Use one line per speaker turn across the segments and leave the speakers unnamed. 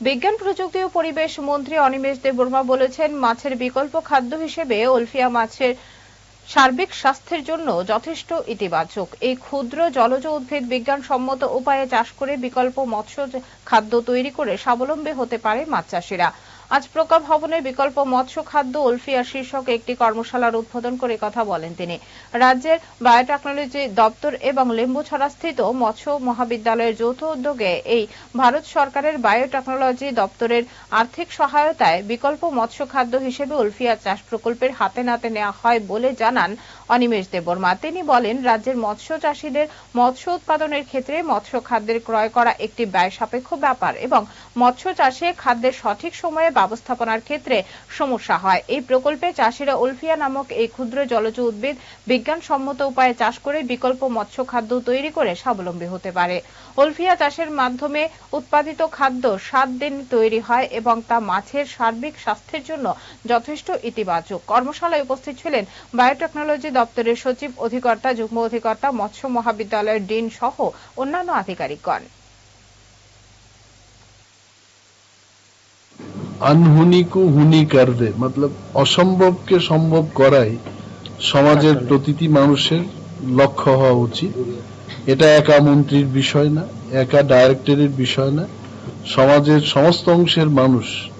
বিজ্ঞান, প্রযুক্তি ও পরিবেশ মন্ত্রী অনিমেষ দেববর্মা বলেছেন, মাছের বিকল্প খাদ্য হিসেবে ওলফিয়া মাছের সার্বিক স্বাস্থ্যের জন্য যথেষ্ট ইতিবাচক। এই ক্ষুদ্র জলজ উদ্ভিদ বিজ্ঞানসম্মত উপায়ে চাষ করে বিকল্প মৎস্য খাদ্য তৈরি করে স্বাবলম্বী হতে পারে মাছ চাষিরা। আজ প্রকল্প ভবনে বিকল্প মৎস্য খাদ্য ওলফিয়া শীর্ষক একটি কর্মশালার উদ্বোধন করে কথা বলেন তিনি। রাজ্যের বায়োটেকনোলজি দপ্তর এবং লেম্বুছড়া স্থিত মৎস্য মহাবিদ্যালয়ের যৌথ উদ্যোগে এই ভারত সরকারের বায়োটেকনোলজি দপ্তরের আর্থিক সহায়তায় বিকল্প মৎস্য খাদ্য হিসেবে উলফিয়া চাষ প্রকল্পের হাতে নাতে নেওয়া হয় বলে জানান অনিমেষ দেববর্মা। তিনি বলেন, রাজ্যের মৎস্য চাষীদের মৎস্য উৎপাদনের ক্ষেত্রে মৎস্য খাদ্যের ক্রয় করা একটি ব্যয় সাপেক্ষ ব্যাপার এবং মৎস্য চাষে খাদ্যের সঠিক সময়ে ব্যবস্থাপনার ক্ষেত্রে সমস্যা হয়। এই প্রকল্পে চাষিরা উলফিয়া নামক এই ক্ষুদ্র জলজ উদ্ভিদ বিজ্ঞানসম্মত উপায়ে চাষ করে বিকল্প মৎস্য খাদ্য তৈরি করে স্বাবলম্বী হতে পারে। উলফিয়া চাষের মাধ্যমে উৎপাদিত খাদ্য সাত দিন তৈরি হয় এবং তা মাছের সার্বিক স্বাস্থ্যের জন্য যথেষ্ট ইতিবাচক। কর্মশালায় উপস্থিত ছিলেন বায়োটেকনোলজি দপ্তরের সচিব, অধিকর্তা, যুগ্ম অধিকর্তা, মৎস্য মহাবিদ্যালয়ের ডিন সহ অন্যান্য আধিকারিকগণ।
আনহুনিকু হুনি কারদে মতলব অসম্ভবকে সম্ভব করাই সমাজের প্রতিটি মানুষের লক্ষ্য হওয়া উচিত। এটা একা মন্ত্রীর বিষয় না একা ডাইরেক্টরের বিষয় না। সমাজের সমস্ত অংশের মানুষ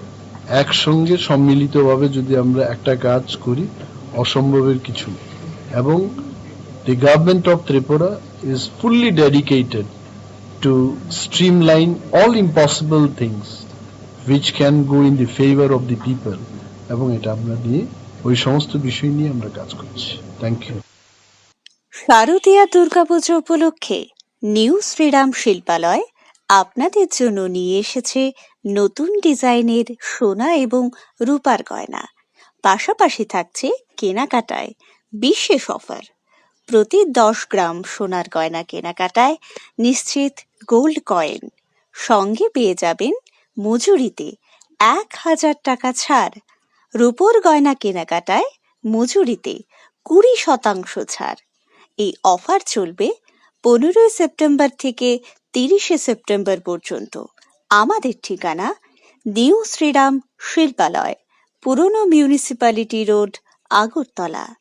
একসঙ্গে সম্মিলিতভাবে যদি আমরা একটা কাজ করি অসম্ভবের কিছু এবং the government of Tripura is fully dedicated to streamline all impossible things which can go in the favor of the people. এবং এটা আমরা নিয়ে ওই সমস্ত বিষয় নিয়ে আমরা কাজ করছি। থ্যাংক ইউ
শারদীয়া দুর্গাপুজো উপলক্ষে নিউ শ্রীরাম শিল্পালয় আপনাদের জন্য নিয়ে এসেছে নতুন ডিজাইনের সোনা এবং রূপার গয়না। পাশাপাশি থাকছে কেনাকাটায় বিশেষ অফার। প্রতি দশ গ্রাম সোনার গয়না কেনাকাটায় নিশ্চিত গোল্ড কয়েন। সঙ্গে পেয়ে যাবেন মজুরিতে এক হাজার টাকা ছাড়। রূপোর গয়না কেনাকাটায় মজুরিতে কুড়ি শতাংশ ছাড়। এই অফার চলবে পনেরোই সেপ্টেম্বর থেকে তিরিশে সেপ্টেম্বর পর্যন্ত। আমাদের ঠিকানা নিউ শ্রীরাম শিল্পালয়, পুরনো মিউনিসিপ্যালিটি রোড, আগরতলা।